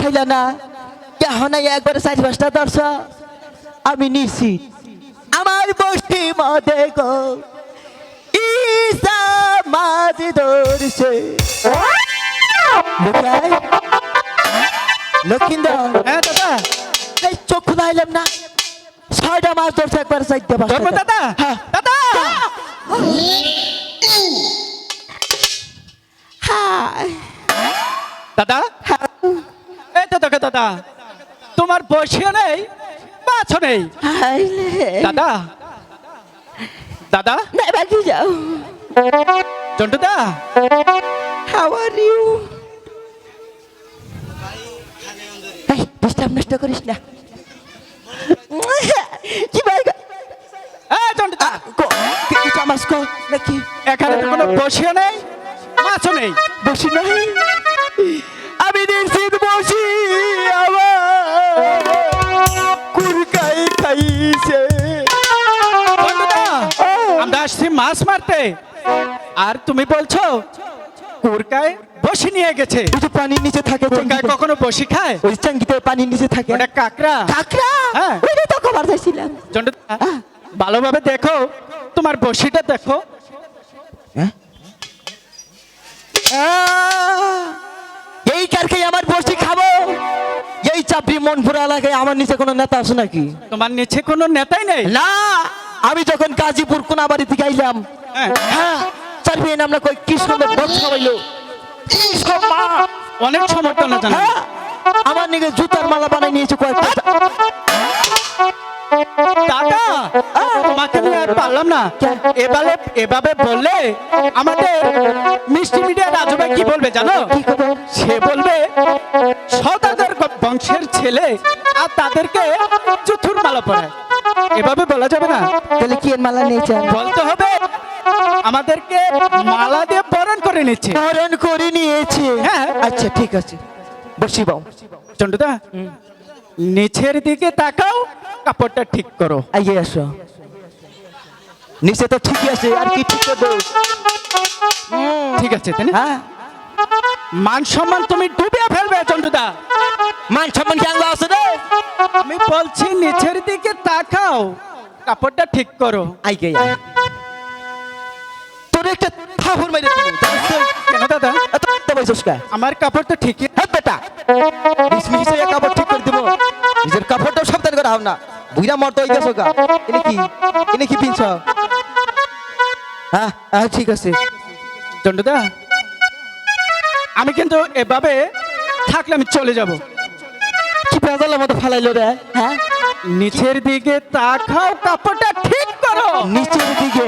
খাইলা না এখন একবারে চারি পাঁচটা দর্শ আমি নিশ্চিত আমার বসতি মদে গো। ঈশা মাছ ধরছে। লক্ষিন্দর। হ্যাঁ দাদা। এই চোখ খুলাইলাম না। ছয়টা মাছ ধরছে একবার চাইতে ধরবো দাদা? হ্যাঁ। দাদা! হাই দাদা? দাদা। তোমার বসিও নেই মাছও নেই। দাদা দাদা। বাকি যাও। জন্টুদা। হাউ আর ইউ এই ডিস্টার্ব নষ্ট করিস না। কি ভাই এই জন্টুদা। কি চামাস কো নাকি? এখানে কোনো বসিও নেই মাছও নেই। বসি নাই। আমি মাছ মারতে। আর তুমি বলছো কুরকায় বসি নিয়ে গেছে। যে পানির নিচে থাকে কুরকায় কখনো বসি খায়? ওই চাঙ্গিতে পানির নিচে থাকে। ওটা কাকড়া? কাকড়া? হ্যাঁ। ওইটা তো কবার চাইছিলাম জন্টুদা ভালোভাবে দেখো তোমার বসিটা দেখো। আহ! এই কারখাই আমার বসি খাব। এই চাপড়ি মন ভরা লাগে আমার নিচে কোনো নেতা আছে নাকি? তোমার নিচে কোনো নেতাই নেই? না! আমি যখন গাজীপুর কোনাবাড়ি থেকে আইলাম হ্যাঁ। হ্যাঁ চারবি আমরা কই কি সুন্দর খাওয়াইলো। সম্মান! অনেক সমর্থনা জানা হ্যাঁ আমার নিকে জুতার মালা বানাই নিয়েছে কয়েকটা দাদা তোমাকে নিয়ে আর পারলাম না। এবারে এভাবে বললে আমাদের মিষ্টি মিডিয়া রাজু ভাই কি বলবে জানো? সে বলবে বংশের ছেলে আর তাদেরকে চতুর মালা পড়ায় এভাবে বলা যাবে না। তাহলে কি এর মালা নিয়েছেন বলতে হবে আমাদেরকে মালা দিয়ে বরণ করে নিচ্ছে। বরণ করে নিয়েছে। হ্যাঁ। আচ্ছা ঠিক আছে। বসি বাও চন্ডুদা নিচের দিকে তাকাও কাপড়টা ঠিক করো। আইয়ে আসো। নিচে তো ঠিকই আছে আর কি ঠিক করব? ঠিক আছে তাই না? হ্যাঁ। মান সম্মান তুমি ডুবিয়ে ফেলবে চন্ডুদা। মান সম্মান কি আঙ্গ আছে রে? আমি বলছি নিচের দিকে তাকাও কাপড়টা ঠিক করো। আই গে তোর একটা থাপুর দিবো কেন দাদা? এত কথা বলছিস কা? আমার কাপড়টা ঠিকই হ্যাঁ বেটা! বিসমিসে কাপড় ঠিক করে দিব। নিজের কাপড়টাও সাবধান করা হবে না। বুইরা মরতে হয়ে গেছো গা। এনে কি? এনে কি পিনছ? হ্যাঁ? হ্যাঁ ঠিক আছে। চন্ডুদা আমি কিন্তু এভাবে থাকলে আমি চলে যাব। কি পেঁচালের মতো ফালাইলো রে হ্যাঁ? নিচের দিকে তাকাও কাপড়টা ঠিক করো। নিচের দিকে।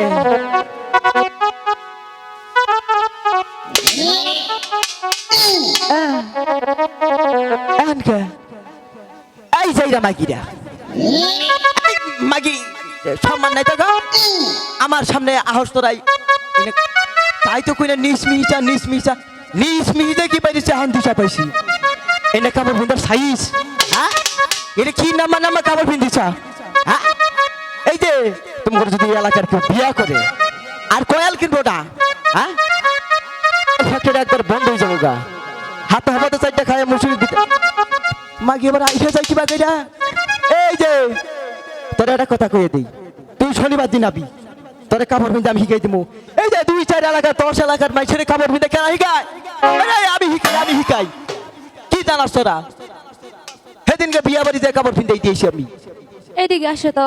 এই যাইরা মাগিরা মাগি সম্মান নাই তো গো? আমার সামনে আহস তোরাই। এনে- তাই তো কইনা নিস মিহিচা নিস মিহিচা নিস মিহিচা কি পাইছে হান দিশা পাইছি। এনে কাপড় পিন্দার সাইজ। হ্যাঁ এটা কি নামা নামা কাপড় পিন্দিছা হ্যাঁ এই যে তোমার যদি এলাকার কেউ বিয়া করে আর কয়াল কিনবো না হ্যাঁ ফ্যাক্টরি একবার বন্ধ হয়ে যাব গা। হাতে হাতে চারটা খায় মুসুরি দিতে। মাগি এবার আইসা যাই কিবা কইরা এই যে তোর একটা কথা কয়ে দিই। তুই শনিবার দিন আবি। তোরে কাপড় পিনতে আমি শিখাই দিমু। এই যে দুই চার এলাকা দশ এলাকার মাইছের কাপড় পিনতে কেন এই, আমি শিখাই আমি শিখাই। কি জানাস তোরা? সেদিনকে বিয়া বাড়িতে কাপড় পিনতে দিয়েছি আমি। এদিকে আসো তো।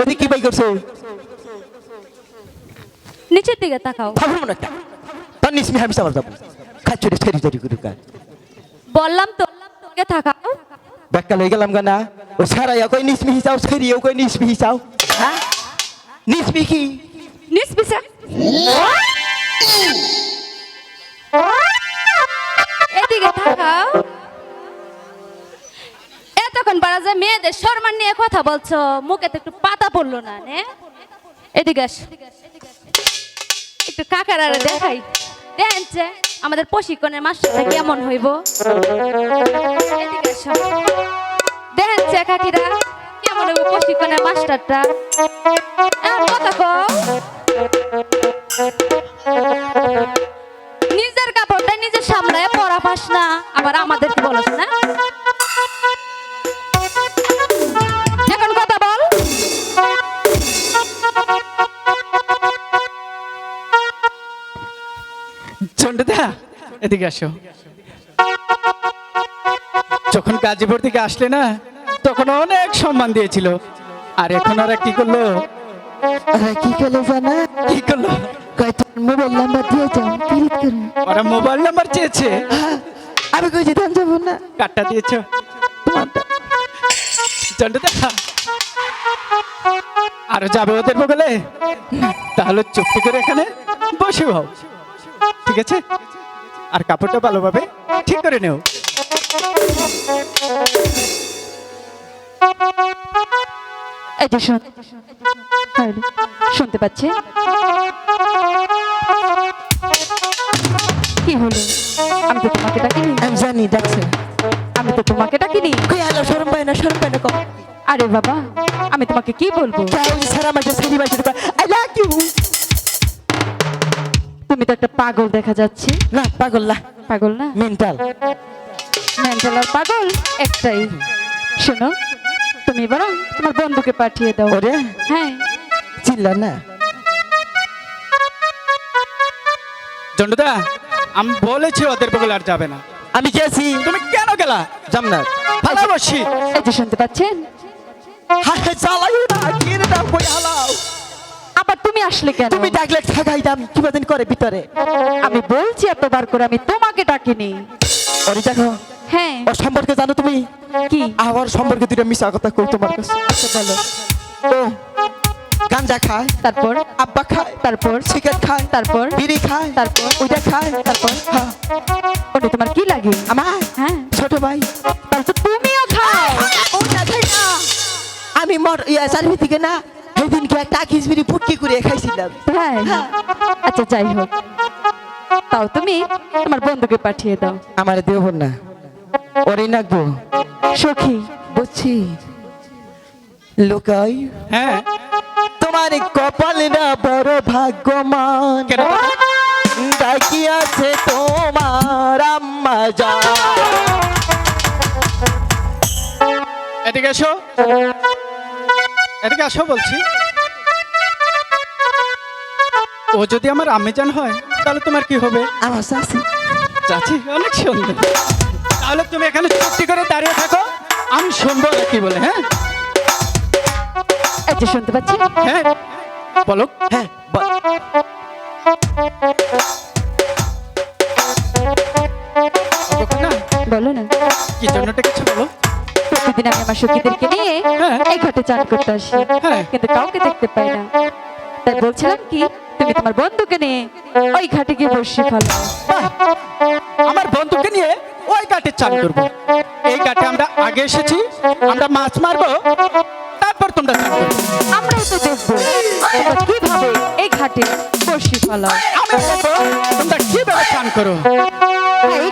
ওদিকে কি বাই করছে? নিচের দিকে তাকাও। থাকুন মনে একটা। তার নিসমি হামি সাবার যাব খাচ্ছি রে ছেড়ি ছেড়ি করে বললাম তো তোকে তাকাও। বেক্কা লই গেলাম গানা ও সারাইয়া কই নিসমি হিসাও ছেড়িও কই নিসমি হিসাও হ্যাঁ? এতক্ষণ যায় মেয়েদের নিয়ে কথা বলছো মুখে তো একটু পাতা পড়ল না এদিকে একটু কাকার দেখাই। দেখছে আমাদের প্রশিক্ষণের মাস্টারটা কেমন হইব? দেখছে কাকিরা। মনে কথা নিজের কাপড়টা নিজের সামলায় পাস না, আবার আমাদের কি বলস না। এখন কথা বল। চন্ডুদা, এদিকে আসো। যখন গাজীপুর থেকে আসলে না তখন অনেক সম্মান দিয়েছিল। আর এখন আর কি করল? আরে কি করলে জানা? কি করল? মোবাইল নাম্বার দিয়ে যাও ওরা মোবাইল নাম্বার চেয়েছে। আমি কই যেতাম যাব না? কার্ডটা দিয়েছ? চন্ডুদা আরও যাবে ওদের বগলে? তাহলে চুক্তি করে এখানে বসে হও ঠিক আছে? আর কাপড়টা ভালোভাবে ঠিক করে নেও। এই যে শুনতে পাচ্ছে? কি হলো? আমি তো তোমাকে ডাকিনি। আমি জানি ডাকছে। আমি তো তোমাকে ডাকিনি। কই শরম পায় না শরম পায় না আরে বাবা আমি তোমাকে কি বলব? আই লাভ ইউ তুমি তো একটা পাগল দেখা যাচ্ছে। না পাগল না। পাগল না? মেন্টাল মেন্টাল আর পাগল একটাই। শোনো তুমি বরং তোমার বন্ধুকে পাঠিয়ে দাও। ওরে? হ্যাঁ। চিল্লা না। চন্ডুদা আমি বলেছি ওদের বগলে আর যাবে না। আমি গেছি। তুমি কেন গেলা? জামনাথ ভালোবাসি। এই যে শুনতে পাচ্ছেন? হাতে চালাই না। আসলে কেন? তুমি ডাকলে ঠাকাই দাম কি বাদিন করে ভিতরে। আমি বলছি এতবার করে আমি তোমাকে ডাকিনি। ওরে দেখো হ্যাঁ। ওর সম্পর্কে জানো তুমি? কি? আমার সম্পর্কে দুইটা মিশা কথা কই তোমার কাছে। আচ্ছা, বলো। ও গাঞ্জা খায় তারপর? আব্বা খায় তারপর? সিগারেট খায় তারপর? বিড়ি খায় তারপর? ওইটা খায় তারপর? হ্যাঁ। ওটা তোমার কি লাগে? আমার হ্যাঁ। ছোট ভাই। তাহলে আমি মর ইয়া সার্ভি থেকে না সেদিনকে একটা খিচবিড়ি ফুটকি করে খাইছিলাম। তাই আচ্ছা যাই হোক। তাও তুমি তোমার বন্ধুকে পাঠিয়ে দাও। আমার দেব না। ওরে নাকবো। সখী বুঝছি। লোকাই। হ্যাঁ। তোমার কপাল না বড় ভাগ্যমান। ডাকি আছে তোমার আম্মা যা। এদিকে এসো। এদিকে আসো বলছি। ও যদি আমার আমেজান হয় তাহলে তোমার কি হবে? আমার চাচি। অনেক সুন্দর। তাহলে তুমি এখানে চুক্তি করে দাঁড়িয়ে থাকো। আমি শুনব কি বলে হ্যাঁ? শুনতে পাচ্ছি? হ্যাঁ বলো। হ্যাঁ সখীদেরকে নিয়ে হ্যাঁ। এই ঘাটে চান করতে আসি। হ্যাঁ। কিন্তু কাউকে দেখতে পাই না। তাই বলছিলাম কি তুমি তোমার বন্ধুকে নিয়ে ওই ঘাটে গিয়ে বসে ফেলো। আমার বন্ধুকে নিয়ে ওই ঘাটে চান করব। এই ঘাটে আমরা আগে এসেছি আমরা মাছ মারবো তারপর তোমরা চান করবে। আমরাও তো দেখব। কীভাবে এই ঘাটে বসে ফেলো? আমি দেখব তোমরা কীভাবে চান করো? এই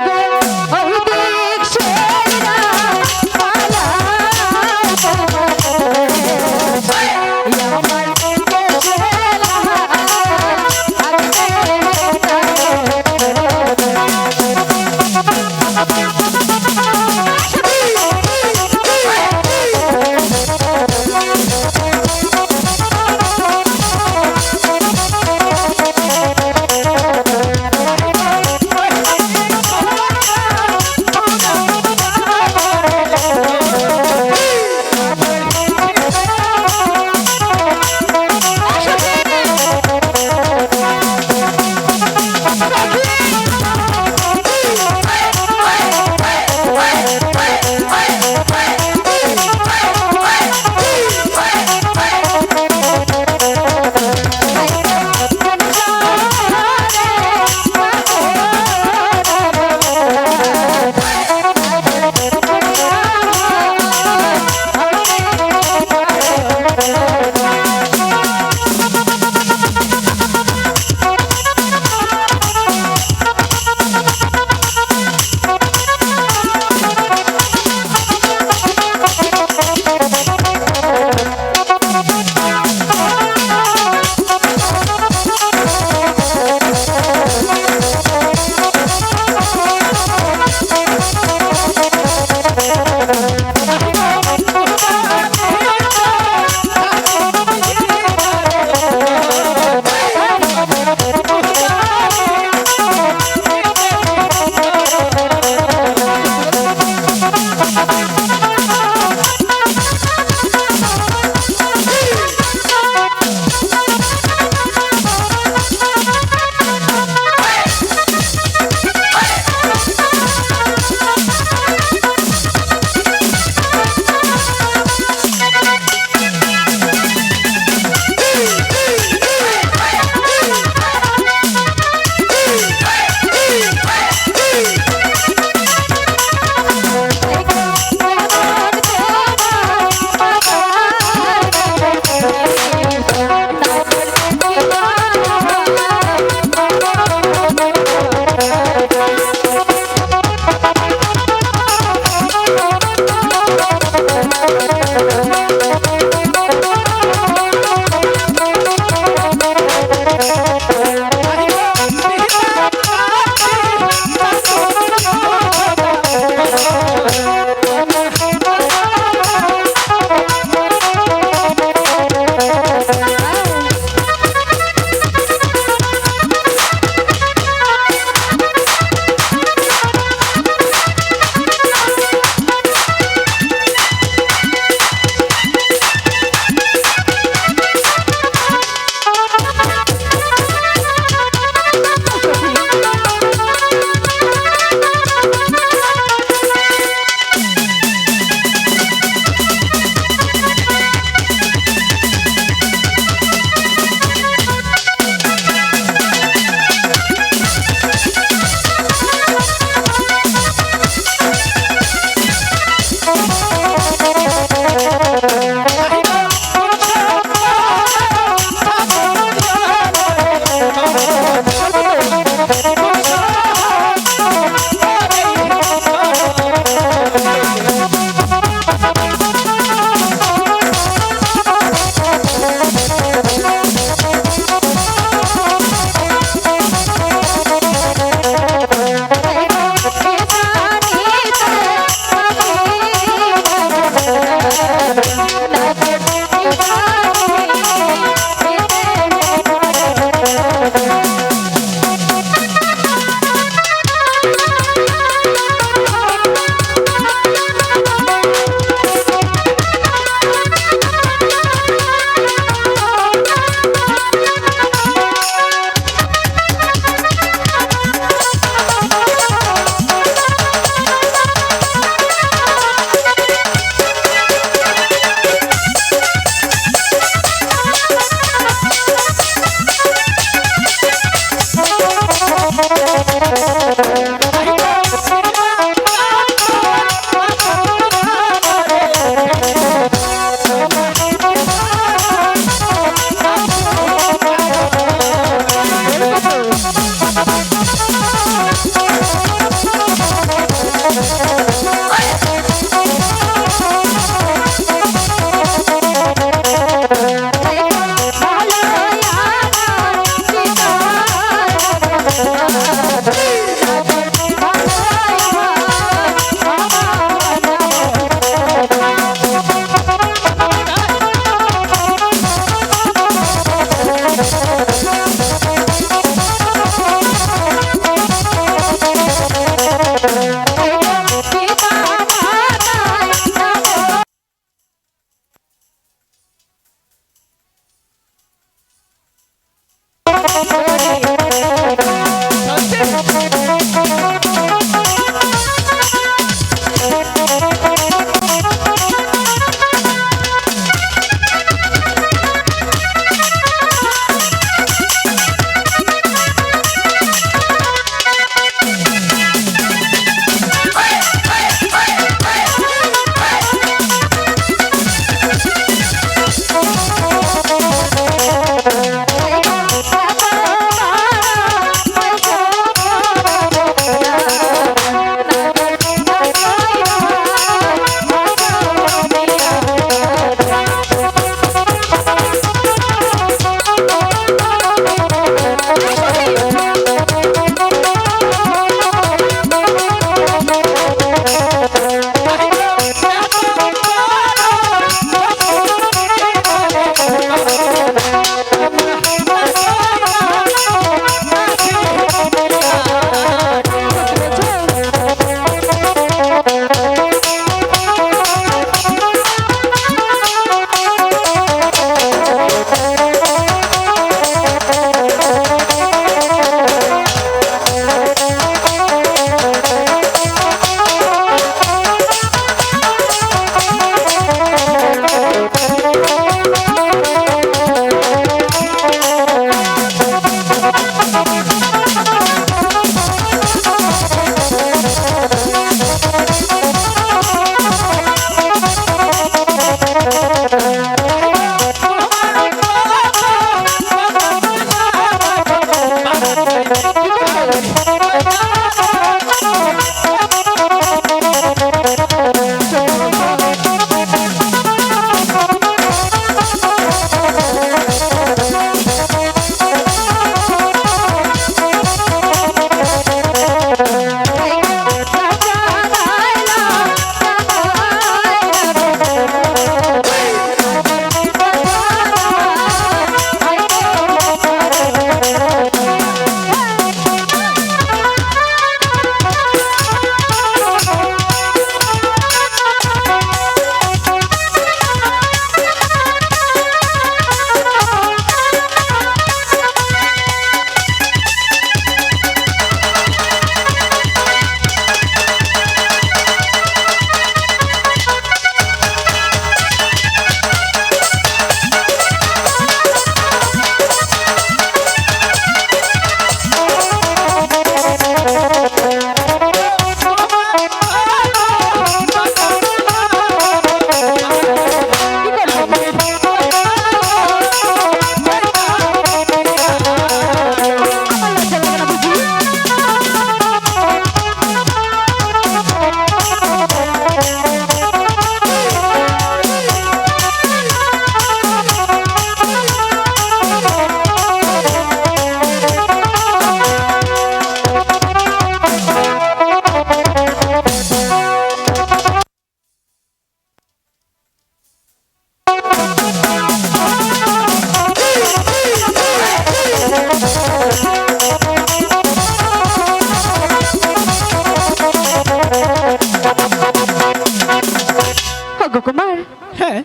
ওগো কুমার হ্যাঁ।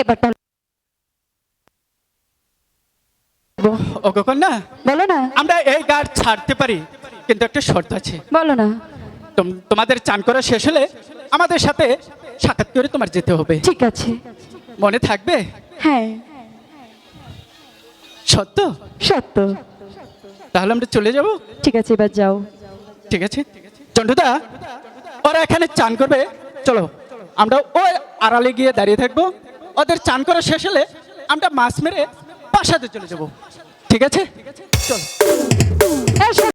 এবার বলো। ওগো কন্যা বলো না। আমরা এই গাড় ছাড়তে পারি কিন্তু একটা শর্ত আছে। বলো না। তোমাদের চান করা শেষ হলে আমাদের সাথে সাক্ষাৎ করে তোমার যেতে হবে। ঠিক আছে। মনে থাকবে? হ্যাঁ। সত্য? সত্য। তাহলে আমরা চলে যাব? ঠিক আছে এবার যাও। ঠিক আছে। চন্ডুদা ওরা এখানে চান করবে। চলো। আমরা ওই আড়ালে গিয়ে দাঁড়িয়ে থাকব। ওদের চান করা শেষ হলে আমরা মাছ মেরে বাসাতে চলে যাব। ঠিক আছে? চলো।